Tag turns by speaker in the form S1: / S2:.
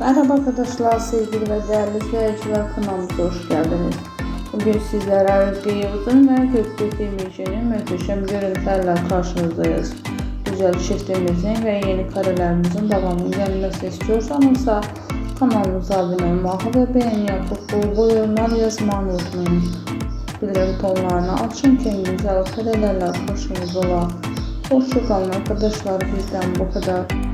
S1: Merhaba arkadaşlar, sevgili ve değerli izleyiciler kanalımıza hoş geldiniz. Bugün sizlere Özge Yıldız'ın ve Göktuğ Demirci'nin muhteşem görüntülerle karşınızdayız. Güzel çiftimizin ve yeni karelerimizin devamının gelmesi istiyorsanız kanalımıza abone olmayı ve beğeni yapıp bu yorumlar yazmayı unutmayın. Bildirim tonlarını açın ki güzel karelerle karşınızda ola. Hoşçakalın arkadaşlar bizden bu kadar.